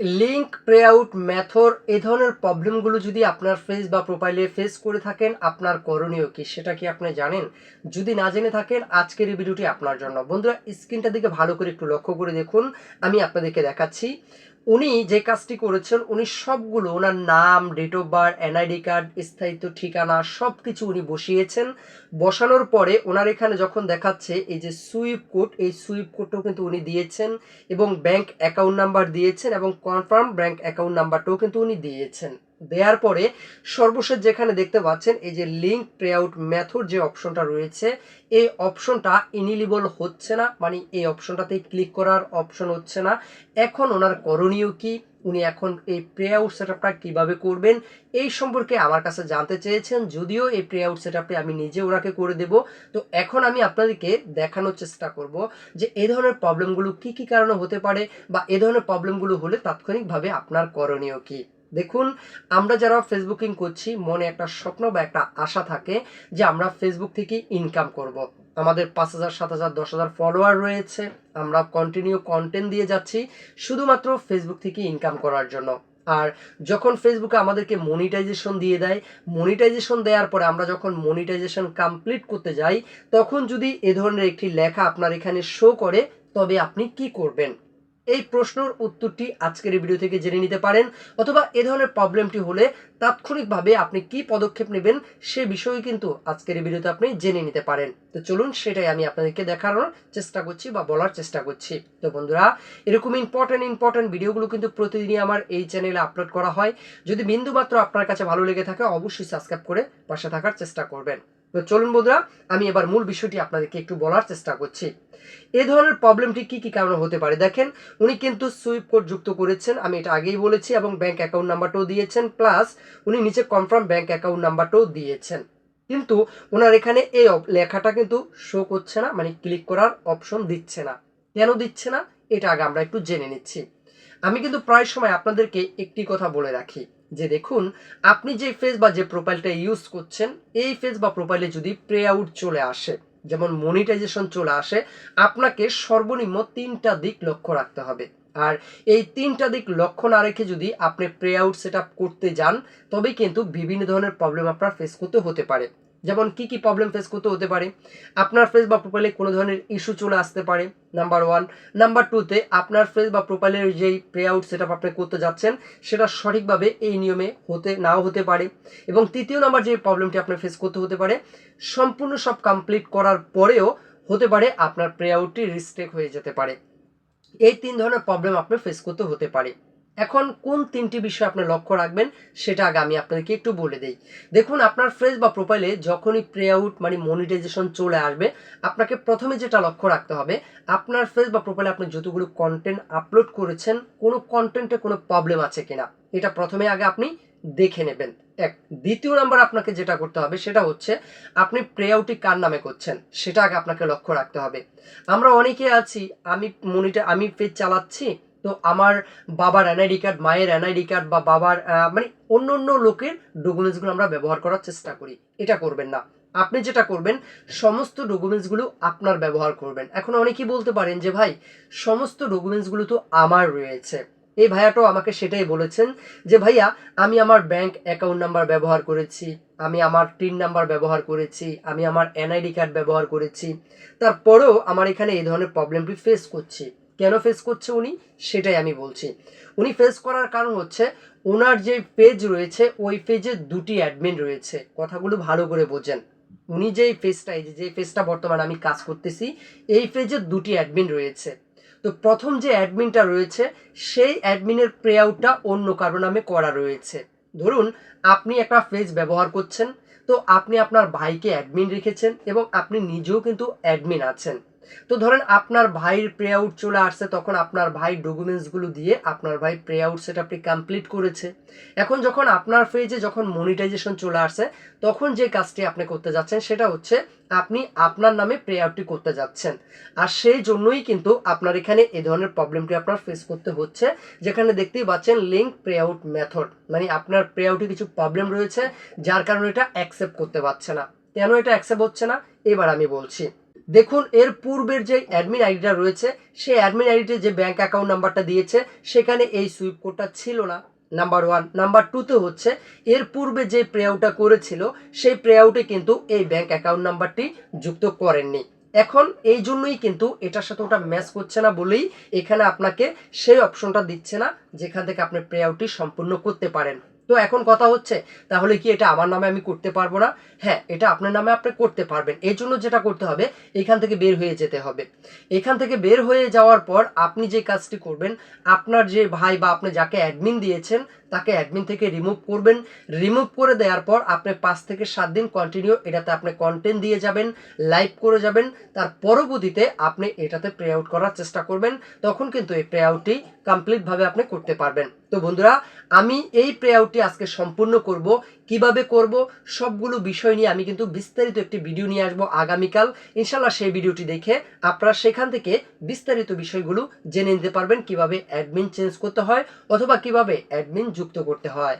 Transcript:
Link প্রে আউট ম্যাথর এই ধরনের প্রবলেমগুলো যদি আপনার ফেস বা প্রোফাইলে ফেস করে থাকেন, আপনার করণীয় কি সেটা কি আপনি জানেন? যদি না জেনে থাকেন, আজকের এই ভিডিওটি আপনার জন্য। বন্ধুরা স্ক্রিনটার দিকে ভালো করে একটু লক্ষ্য করে দেখুন। আমি আপনাদেরকে দেখাচ্ছি। উনি যে কাজটি করেছেন, উনি সবগুলো ওনার নাম date of birth NID card স্থায়িত্ব, ঠিকানা সব কিছু উনি বসিয়েছেন। বসানোর পরে ওনার এখানে যখন দেখাচ্ছে, এই যে সুইপ কোড এই সুইপ কোডটাও কিন্তু উনি দিয়েছেন এবং ব্যাংক অ্যাকাউন্ট নাম্বার দিয়েছেন এবং কনফার্ম ব্যাংক অ্যাকাউন্ট নাম্বারটাও কিন্তু উনি দিয়েছেন। দেওয়ার পরে সর্বশেষ যেখানে দেখতে পাচ্ছেন, এই যে লিঙ্ক প্রে আউট মেথড যে অপশনটা রয়েছে, এই অপশনটা ইনিলিবল হচ্ছে না মানে এই অপশনটাতে ক্লিক করার অপশন হচ্ছে না। এখন ওনার করণীয় কি? উনি এখন এই প্রে আউট সেটআপটা কীভাবে করবেন? এই সম্পর্কে আমার কাছে জানতে চেয়েছেন, যদিও এই প্রে আউট সেটআপটি আমি নিজে ওনাকে করে দেব। তো এখন আমি আপনাদেরকে দেখানোর চেষ্টা করব যে এই ধরনের প্রবলেমগুলো কি কি কারণে হতে পারে বা এ ধরনের প্রবলেমগুলো হলে তাৎক্ষণিকভাবে আপনার করণীয় কি। দেখুন, আমরা যারা ফেসবুকিং করছি, মনে একটা স্বপ্ন বা একটা আশা থাকে যে আমরা ফেসবুক থেকে ইনকাম করব। আমাদের পাঁচ হাজার, সাত হাজার, দশ হাজার ফলোয়ার রয়েছে, আমরা কন্টিনিউ কন্টেন্ট দিয়ে যাচ্ছি শুধুমাত্র ফেসবুক থেকে ইনকাম করার জন্য আর যখন ফেসবুকে আমাদেরকে মনিটাইজেশন দিয়ে দেয় মনিটাইজেশন দেওয়ার পরে আমরা যখন মনিটাইজেশন কমপ্লিট করতে যাই, তখন যদি এ ধরনের একটি লেখা আপনার এখানে শো করে, তবে আপনি কি করবেন এই প্রশ্নের উত্তরটি আজকের ভিডিও থেকে জেনে নিতে পারেন অথবা এ ধরনের প্রবলেমটি হলে তাৎক্ষণিকভাবে আপনি কি পদক্ষেপ নেবেন সে বিষয়ে কিন্তু আজকের ভিডিওতে আপনি জেনে নিতে পারেন। তো চলুন, সেটাই আমি আপনাদেরকে দেখানোর চেষ্টা করছি বা বলার চেষ্টা করছি। তো বন্ধুরা, এরকম ইম্পর্টেন্ট ইম্পর্টেন্ট ভিডিওগুলো কিন্তু প্রতিদিনই আমার এই চ্যানেলে আপলোড করা হয়। যদি বিন্দুমাত্র আপনার কাছে ভালো লেগে থাকে, অবশ্যই সাবস্ক্রাইব করে পাশে থাকার চেষ্টা করবেন। তো চলুন বন্ধুরা, আমি এবার মূল বিষয়টি আপনাদেরকে একটু বলার চেষ্টা করছি। এ ধরনের প্রবলেমটি কি কি কারণে হতে পারে? দেখেন, উনি কিন্তু সুইপ কোড যুক্ত করেছেন, আমি এটা আগেই বলেছি, এবং ব্যাংক অ্যাকাউন্ট নাম্বারটাও দিয়েছেন, প্লাস উনি নিচে কনফার্ম ব্যাংক অ্যাকাউন্ট নাম্বারটাও দিয়েছেন। কিন্তু ওনার এখানে এই লেখাটা কিন্তু শো করছে না মানে ক্লিক করার অপশন দিচ্ছে না। কেন দিচ্ছে না? এটা আগে আমরা একটু জেনে নিচ্ছি। আমি কিন্তু প্রায় সময় আপনাদেরকে একটি কথা বলে রাখি। যে দেখুন, আপনি যে ফেস বা যে প্রোফাইলটা ইউজ করছেন, এই ফেস বা প্রোফাইলে যদি প্রে আউট চলে আসে, যেমন মনিটাইজেশন চলে আসে, আপনাকে সর্বনিম্ন তিনটা দিক লক্ষ্য রাখতে হবে। আর এই তিনটা দিক লক্ষ্য না রেখে যদি আপনি প্রে আউট সেট করতে যান তবে কিন্তু বিভিন্ন ধরনের প্রবলেম আপনার ফেস করতে হতে পারে। যেমন কি কি প্রবলেম ফেস করতে হতে পারে, আপনার ফেস বা প্রোফাইলে কোনো ধরনের ইস্যু চলে আসতে পারে নাম্বার ওয়ান নাম্বার টুতে আপনার ফেস বা প্রোফাইলের যেই প্রে আউট সেট আপনি করতে যাচ্ছেন, সেটা সঠিকভাবে এই নিয়মে হতে নাও হতে পারে। এবং তৃতীয় নাম্বার যে প্রবলেমটি আপনার ফেস করতে হতে পারে, সম্পূর্ণ সব কমপ্লিট করার পরেও হতে পারে আপনার প্রে আউটটি রিস্টেক হয়ে যেতে পারে। এই তিন ধরনের প্রবলেম আপনার ফেস করতে হতে পারে। এখন কোন তিনটি বিষয় আপনি লক্ষ্য রাখবেন, সেটা আগে আমি আপনাদেরকে একটু বলে দেই। দেখুন, আপনার ফেস বা প্রোফাইলে যখনই প্রে আউট মানে মনিটাইজেশন চলে আসবে, আপনাকে প্রথমে যেটা লক্ষ্য রাখতে হবে, আপনার ফেস বা প্রোফাইলে আপনি যতগুলো কন্টেন্ট আপলোড করেছেন, কোনো কন্টেন্টে কোনো প্রবলেম আছে কিনা, এটা প্রথমে আগে আপনি দেখে নেবেন। এক, দ্বিতীয় নাম্বার আপনাকে যেটা করতে হবে, সেটা হচ্ছে আপনি প্রে আউটটি কার নামে করছেন, সেটা আগে আপনাকে লক্ষ্য রাখতে হবে। আমরা অনেকে আছি, আমি মনিটা, আমি পেজ চালাচ্ছি তো আমার বাবার এনআইডি কার্ড মায়ের এনআইডি কার্ড বা বাবার মানে অন্য অন্য লোকের ডকুমেন্টসগুলো আমরা ব্যবহার করার চেষ্টা করি। এটা করবেন না। আপনি যেটা করবেন, সমস্ত ডকুমেন্টসগুলো আপনার ব্যবহার করবেন। এখন অনেকেই বলতে পারেন যে, ভাই, সমস্ত ডকুমেন্টসগুলো তো আমার রয়েছে। এই ভাইয়াটাও আমাকে সেটাই বলেছেন যে, ভাইয়া, আমি আমার ব্যাংক অ্যাকাউন্ট নাম্বার ব্যবহার করেছি, আমি আমার টিন নাম্বার ব্যবহার করেছি, আমি আমার এনআইডি কার্ড ব্যবহার করেছি। তারপরেও আমার এখানে এই ধরনের প্রবলেমটি ফেস করছি। কেন ফেস করছে উনি? সেটাই আমি বলছি। উনি ফেস করার কারণ হচ্ছে ওনার যে পেজ রয়েছে, ওই পেজে দুটি অ্যাডমিন রয়েছে। কথাগুলো ভালো করে বোঝেন। উনি যেই পেজটা এই যে পেজটা বর্তমানে আমি কাজ করতেছি, এই পেজে দুটি অ্যাডমিন রয়েছে। তো প্রথম যে অ্যাডমিনটা রয়েছে, সেই অ্যাডমিনের প্রে আউটটা অন্য কারও নামে করা রয়েছে। ধরুন, আপনি একটা ফেজ ব্যবহার করছেন, তো আপনি আপনার ভাইকে অ্যাডমিন রেখেছেন এবং আপনি নিজেও কিন্তু অ্যাডমিন আছেন। তো ধরেন আপনার ভাইয়ের প্রে আউট চলে আসছে, তখন আপনার ভাই ডকুমেন্টসগুলো দিয়ে আপনার ভাই প্রে আউট সেট আপনি কমপ্লিট করেছে। এখন যখন আপনার ফেজে যখন মনিটাইজেশন চলে আসছে, তখন যে কাজটি আপনি করতে যাচ্ছেন সেটা হচ্ছে আপনি আপনার নামে প্রে আউটটি করতে যাচ্ছেন। আর সেই জন্যই কিন্তু আপনার এখানে এ ধরনের প্রবলেমটি আপনার ফেস করতে হচ্ছে। যেখানে দেখতেই পাচ্ছেন লিঙ্ক প্রে আউট মেথড মানে আপনার প্রে আউটে কিছু প্রবলেম রয়েছে, যার কারণে এটা অ্যাকসেপ্ট করতে পারছে না। কেন এটা অ্যাকসেপ্ট হচ্ছে না? এবার আমি বলছি। দেখুন, এর পূর্বের যে অ্যাডমিন আইডিটা রয়েছে, সেই অ্যাডমিন আইডিতে যে ব্যাঙ্ক অ্যাকাউন্ট নাম্বারটা দিয়েছে, সেখানে এই সুইপ কোডটা ছিল না নাম্বার ওয়ান নাম্বার টুতে হচ্ছে, এর পূর্বে যে প্রে আউটটা করেছিল, সেই প্রে আউটে কিন্তু এই ব্যাঙ্ক অ্যাকাউন্ট নাম্বারটি যুক্ত করেননি। এখন এই জন্যই কিন্তু এটার সাথে ওটা ম্যাচ করছে না বলেই এখানে আপনাকে সেই অপশনটা দিচ্ছে না, যেখান থেকে আপনি প্রে আউটটি সম্পূর্ণ করতে পারেন। তো এখন কথা হচ্ছে, তাহলে কি এটা আমার নামে আমি করতে পারব না? হ্যাঁ এটা আপনার নামে আপনি করতে পারবেন। এর জন্য যেটা করতে হবে, এখান থেকে বের হয়ে যেতে হবে। এখান থেকে বের হয়ে যাওয়ার পর আপনি যে কাজটি করবেন, আপনার যে ভাই বা আপনি যাকে অ্যাডমিন দিয়েছেন তাকে অ্যাডমিন থেকে রিমুভ করবেন। রিমুভ করে দেওয়ার পর আপনি পাঁচ থেকে সাত দিন কন্টিনিউ এটাতে আপনি কন্টেন্ট দিয়ে যাবেন লাইভ করে যাবেন। তার পরবর্তীতে আপনি এটাতে প্রে আউট করার চেষ্টা করবেন। তখন কিন্তু এই প্রে আউটটি কমপ্লিটভাবে আপনি করতে পারবেন। তো বন্ধুরা, আমি এই প্রে আউটটি আজকে সম্পূর্ণ করব। কীভাবে করব, সবগুলো বিষয় নিয়ে আমি কিন্তু বিস্তারিত একটি ভিডিও নিয়ে আসব আগামীকাল। ইনশাল্লাহ সেই ভিডিওটি দেখে আপনারা সেখান থেকে বিস্তারিত বিষয়গুলো জেনে নিতে পারবেন, কীভাবে অ্যাডমিন চেঞ্জ করতে হয় অথবা কীভাবে অ্যাডমিন যুক্ত করতে হয়।